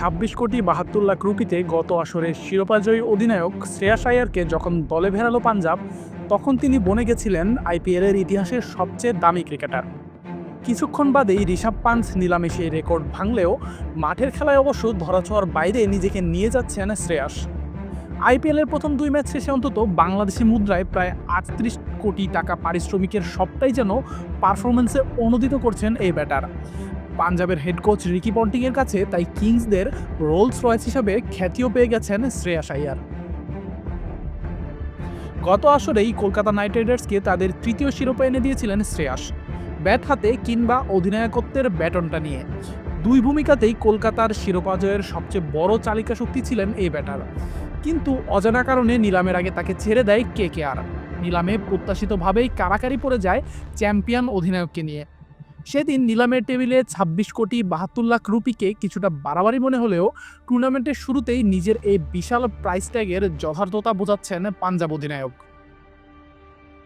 ছাব্বিশ কোটি বাহাত্তর লাখ রুপিতে গত আসরে শিরোপাজয়ী অধিনায়ক শ্রেয়াস আয়ারকে যখন দলে ভেড়ালো পাঞ্জাব, তখন তিনি বনে গেছিলেন আইপিএলের ইতিহাসের সবচেয়ে দামি ক্রিকেটার। কিছুক্ষণ বাদেই ঋষভ পান্থ নিলামে সেই রেকর্ড ভাঙলেও মাঠের খেলায় অবশ্য ধরাছোঁয়ার বাইরে নিজেকে নিয়ে যাচ্ছেন শ্রেয়াস আইপিএলের প্রথম দুই ম্যাচ শেষে অন্তত বাংলাদেশি মুদ্রায় প্রায় আটত্রিশ কোটি টাকা পারিশ্রমিকের সবটাই যেন পারফরমেন্সে অনুদিত করছেন এই ব্যাটার পাঞ্জাবের হেড কোচ রিকি পন্টিংয়ের কাছে তাই কিংসদের রোলস রয়েস হিসাবে খ্যাতিও পেয়ে গেছেন শ্রেয়াস আইয়ার গত আসরেই কলকাতা নাইট রাইডার্সকে তাদের তৃতীয় শিরোপা এনে দিয়েছিলেন শ্রেয়াস। ব্যাট হাতে কিংবা অধিনায়কত্বের ব্যাটনটা নিয়ে। দুই ভূমিকাতেই কলকাতার শিরোপা জয়ের সবচেয়ে বড় চালিকা শক্তি ছিলেন এই ব্যাটার। কিন্তু অজানা কারণে নিলামের আগে তাকে ছেড়ে দেয় কে কে আর। নিলামে প্রত্যাশিতভাবেই কারাকারি পড়ে যায় চ্যাম্পিয়ন অধিনায়ককে নিয়ে। সেদিন নিলামের টেবিলে ছাব্বিশ কোটি বাহাত্তর লাখ রুপিকে কিছুটা বাড়াবাড়ি মনে হলেও টুর্নামেন্টের শুরুতেই নিজের এই বিশাল প্রাইস ট্যাগের যথার্থতা বোঝাচ্ছেন পাঞ্জাব অধিনায়ক।